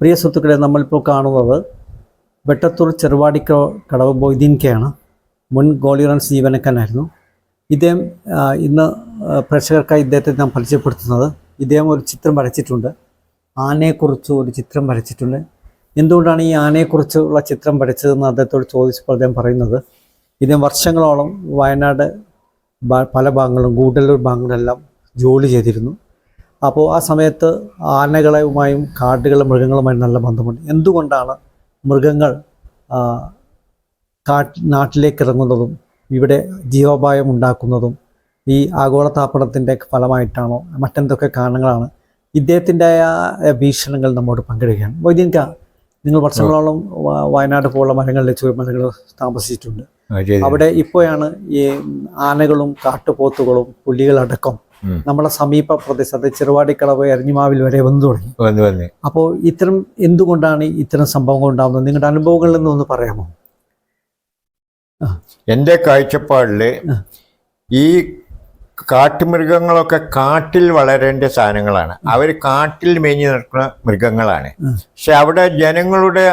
പ്രിയ സുഹൃത്തുക്കളെ നമ്മളിപ്പോൾ കാണുന്നത് വെട്ടത്തൂർ ചെറുവാടിക്ക കടവ് മൊയ്തീൻ കെയാണ് മുൻ ഗോളിറൻസ് ജീവനക്കാരനായിരുന്നു. ഇദ്ദേഹം ഇന്ന് പ്രേക്ഷകർക്കായി ഇദ്ദേഹത്തെ നാം പരിചയപ്പെടുത്തുന്നത്. ഇദ്ദേഹം ഒരു ചിത്രം വരച്ചിട്ടുണ്ട്. ആനയെക്കുറിച്ച് ഒരു ചിത്രം വരച്ചിട്ടുണ്ട്. എന്തുകൊണ്ടാണ് ഈ ആനയെക്കുറിച്ചുള്ള ചിത്രം വരച്ചതെന്ന് അദ്ദേഹത്തോട് ചോദിച്ചപ്പോൾ അദ്ദേഹം പറയുന്നത് ഇദ്ദേഹം വർഷങ്ങളോളം വയനാട് പല ഭാഗങ്ങളും ഗൂഡല്ലൂർ ഭാഗങ്ങളിലെല്ലാം ജോലി ചെയ്തിരുന്നു. അപ്പോൾ ആ സമയത്ത് ആനകളുമായും കാടുകളും മൃഗങ്ങളുമായും നല്ല ബന്ധമുണ്ട്. എന്തുകൊണ്ടാണ് മൃഗങ്ങൾ കാട്ട് നാട്ടിലേക്ക് ഇറങ്ങുന്നതും ഇവിടെ ജീവോപായം ഉണ്ടാക്കുന്നതും ഈ ആഗോളതാപനത്തിന്റെ ഫലമായിട്ടാണോ മറ്റെന്തൊക്കെ കാരണങ്ങളാണ്? ഇദ്ദേഹത്തിന്റെ ഭീഷണങ്ങൾ നമ്മോട് പങ്കിടുകയാണ്. വൈദ്യൻക നിങ്ങൾ വർഷങ്ങളോളം വയനാട് പോലുള്ള മരങ്ങളിൽ മരങ്ങൾ താമസിച്ചിട്ടുണ്ട്. അവിടെ ഇപ്പോഴാണ് ഈ ആനകളും കാട്ടുപോത്തുകളും പുലികളടക്കം. നമ്മളെ സമീപ പ്രദേശത്ത് ചെറുവാടിക്കളവ് എരഞ്ഞിമാവിൽ വരെ വന്നു തുടങ്ങി. അപ്പോൾ ഇത്തരം എന്തുകൊണ്ടാണ് ഇത്തരം സംഭവങ്ങൾ ഉണ്ടാകുന്നത് നിങ്ങളുടെ അനുഭവങ്ങളിൽ നിന്ന് ഒന്ന് പറയാമോ? എന്റെ കാഴ്ചപ്പാടിൽ ഈ കാട്ടുമൃഗങ്ങളൊക്കെ കാട്ടിൽ വളരേണ്ട സാധനങ്ങളാണ്. അവർ കാട്ടിൽ മേഞ്ഞു നടക്കുന്ന മൃഗങ്ങളാണ്. പക്ഷെ അവിടെ ജനങ്ങളുടെ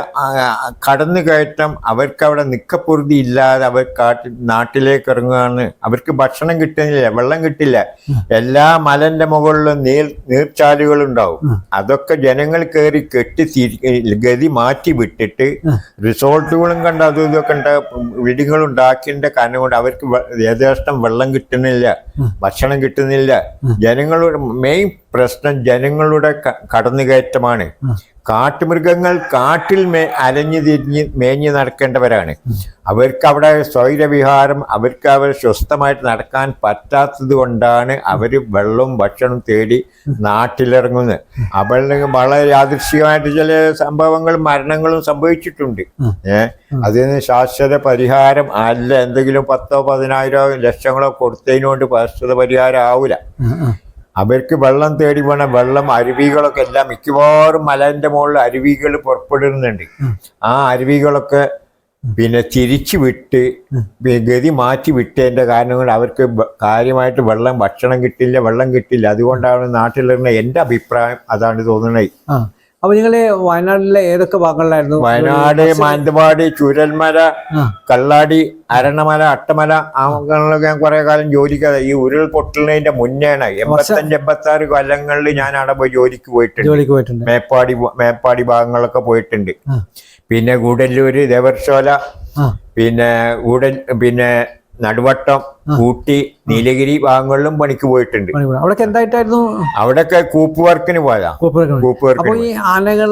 കടന്നു കയറ്റം അവർക്ക് അവിടെ നിക്കപ്പൊറുതി ഇല്ലാതെ അവർ കാട്ടിൽ നാട്ടിലേക്ക് ഇറങ്ങുകയാണ്. അവർക്ക് ഭക്ഷണം കിട്ടുന്നില്ല വെള്ളം കിട്ടില്ല. എല്ലാ മലന്റെ മുകളിലും നീർ നീർച്ചാലുകളുണ്ടാവും. അതൊക്കെ ജനങ്ങൾ കയറി കെട്ടി ഗതി മാറ്റി വിട്ടിട്ട് റിസോർട്ടുകളും കണ്ട് അതും ഇതൊക്കെ ഉണ്ട് ബിൽഡിങ്ങുകൾ ഉണ്ടാക്കിയതിന്റെ കാരണം കൊണ്ട് അവർക്ക് യഥേഷ്ടം വെള്ളം കിട്ടുന്നില്ല. ഭക്ഷണം കിട്ടുന്നില്ല. ജനങ്ങളുടെ മെയിൻ പ്രശ്നം ജനങ്ങളുടെ കടന്നുകയറ്റമാണ്. കാട്ടുമൃഗങ്ങൾ കാട്ടിൽ മേ അലഞ്ഞു തിരിഞ്ഞ് മേഞ്ഞു നടക്കേണ്ടവരാണ്. അവർക്ക് അവിടെ സ്വൈരവിഹാരം അവർക്ക് അവർ സ്വസ്ഥമായിട്ട് നടക്കാൻ പറ്റാത്തത് കൊണ്ടാണ് അവർ വെള്ളവും ഭക്ഷണവും തേടി നാട്ടിലിറങ്ങുന്നത്. അവരുടെ വളരെ യാദൃശ്യമായിട്ട് ചില സംഭവങ്ങളും മരണങ്ങളും സംഭവിച്ചിട്ടുണ്ട്. ഏഹ് അതിന് ശാശ്വത പരിഹാരം അല്ല. എന്തെങ്കിലും പത്തോ പതിനായിരോ ലക്ഷങ്ങളോ കൊടുത്തതിനോണ്ട് ശാശ്വത പരിഹാരം ആവില്ല. അവർക്ക് വെള്ളം തേടി വേണം വെള്ളം അരുവികളൊക്കെ എല്ലാം മിക്കവാറും മലന്റെ മുകളിൽ അരുവികൾ പുറപ്പെടുന്നുണ്ട്. ആ അരുവികളൊക്കെ പിന്നെ തിരിച്ചു വിട്ട് ഗതി മാറ്റി വിട്ടതിന്റെ കാരണം കൊണ്ട് അവർക്ക് കാര്യമായിട്ട് വെള്ളം ഭക്ഷണം കിട്ടില്ല വെള്ളം കിട്ടില്ല. അതുകൊണ്ടാണ് നാട്ടിലിരുന്ന എന്റെ അഭിപ്രായം അതാണ് തോന്നുന്നത് ആ അപ്പോൾ നിങ്ങൾ വയനാട്ടിലെ ഏതൊക്കെ ഭാഗങ്ങളിലായിരുന്നു? വയനാട് മാനന്തവാടി ചുരൽമല കല്ലാടി കള്ളാടി അരണമല അട്ടമല ആ ഭാഗങ്ങളിലൊക്കെ ഞാൻ കുറെ കാലം ജോലിക്കാതെ ഈ ഉരുൾപൊട്ടുന്നതിന്റെ മുന്നേണ് എൺപത്തഞ്ച് എൺപത്തി ആറ് കൊല്ലങ്ങളിൽ ഞാൻ അവിടെ പോയി ജോലിക്ക് പോയിട്ടുണ്ട്. ജോലിക്ക് പോയിട്ടുണ്ട്. മേപ്പാടി മേപ്പാടി ഭാഗങ്ങളൊക്കെ പോയിട്ടുണ്ട്. പിന്നെ ഗൂഡല്ലൂര് ദേവർശോല പിന്നെ ഗൂഡൽ പിന്നെ നടുവട്ടം ഊട്ടി നീലഗിരി ഭാഗങ്ങളിലും പണിക്ക് പോയിട്ടുണ്ട്. അവിടെ എന്തായിട്ടായിരുന്നു? അവിടെയൊക്കെ കൂപ്പ് വർക്കിന് പോയതാ കൂപ്പ് വർക്കിന് ഈ ആനകൾ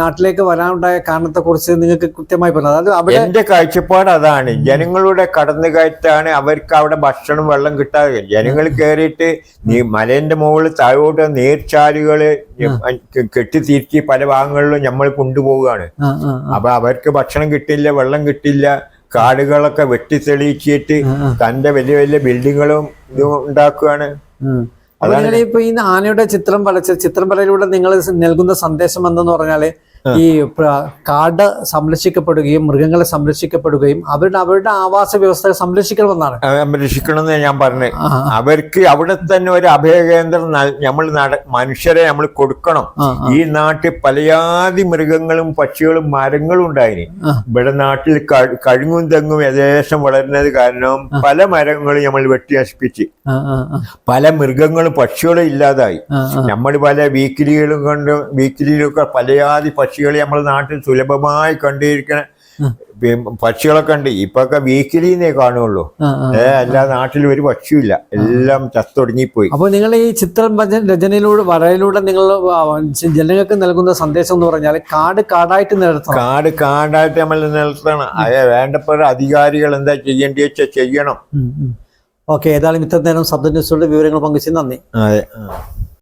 നാട്ടിലേക്ക് വരാനുണ്ടായ കാരണത്തെ കുറിച്ച് നിങ്ങൾക്ക് കൃത്യമായി പറഞ്ഞു? അതായത് അവിടെ എന്റെ കാഴ്ചപ്പാട് അതാണ്. ജനങ്ങളുടെ കടന്നു കയറ്റാണ് അവർക്ക് അവിടെ ഭക്ഷണം വെള്ളം കിട്ടാതെ. ജനങ്ങൾ കയറിയിട്ട് നീ മലേന്റെ മുകളിൽ താഴോട്ട് നീർച്ചാലുകൾ കെട്ടി കെട്ടിത്തിരിച്ച് പല ഭാഗങ്ങളിലും നമ്മൾ കൊണ്ടുപോവുകയാണ്. അപ്പൊ അവർക്ക് ഭക്ഷണം കിട്ടില്ല വെള്ളം കിട്ടില്ല. കാടുകളൊക്കെ വെട്ടിത്തെളിയിച്ചിട്ട്. തന്റെ വലിയ വലിയ ബിൽഡിങ്ങുകളും ഇതും ഉണ്ടാക്കുകയാണ് അതാണ് ഇപ്പൊ ഈ ആനയുടെ ചിത്രം വരച്ച ചിത്രം വരയിലൂടെ നിങ്ങൾ നൽകുന്ന സന്ദേശം എന്തെന്ന് പറഞ്ഞാൽ ഈ കാട് സംരക്ഷിക്കപ്പെടുകയും മൃഗങ്ങളെ സംരക്ഷിക്കപ്പെടുകയും അവരുടെ അവരുടെ ആവാസ വ്യവസ്ഥ സംരക്ഷിക്കണമെന്നാണ്. സംരക്ഷിക്കണമെന്ന് ഞാൻ പറഞ്ഞു. അവർക്ക് അവിടെ തന്നെ ഒരു അഭയകേന്ദ്രം നമ്മൾ മനുഷ്യരെ നമ്മൾ കൊടുക്കണം. ഈ നാട്ടിൽ പലയാതി മൃഗങ്ങളും പക്ഷികളും മരങ്ങളും ഉണ്ടായിന്. ഇവിടെ നാട്ടിൽ കഴുങ്ങും തെങ്ങും ഏകദേശം വളരുന്നത് കാരണം പല മരങ്ങളും നമ്മൾ വെട്ടി നശിപ്പിച്ച് പല മൃഗങ്ങളും പക്ഷികളും ഇല്ലാതായി. നമ്മൾ പല വീക്കിലികളും കൊണ്ട് വീക്കിലിയിലൊക്കെ പലയാതി പക്ഷികളെ നമ്മൾ നാട്ടിൽ സുലഭമായി കണ്ടിരിക്കണ പക്ഷികളൊക്കെ ഉണ്ട്. ഇപ്പൊക്കെ വീക്കിലിന്നേ കാണുള്ളൂ. ഏ അല്ല നാട്ടിൽ ഒരു പക്ഷിയില്ല. എല്ലാം ചത്തൊടുങ്ങിപ്പോയി അപ്പൊ നിങ്ങൾ ഈ ചിത്രം രചന- രചനയിലൂടെ വരയിലൂടെ നിങ്ങൾ ജനങ്ങൾക്ക് നൽകുന്ന സന്ദേശം എന്ന് പറഞ്ഞാൽ കാട് കാടായിട്ട് നിലനിർത്തണം. കാട് കാടായിട്ട് നമ്മൾ നിലനിർത്തണം. അതെ വേണ്ടപ്പെട്ട അധികാരികൾ എന്താ ചെയ്യേണ്ടി വെച്ചാൽ ചെയ്യണം. ഓക്കെ ഏതായാലും ഇത്ര നേരം ശബ്ദ വിവരങ്ങൾ പങ്കുവച്ചു നന്ദി. അതെ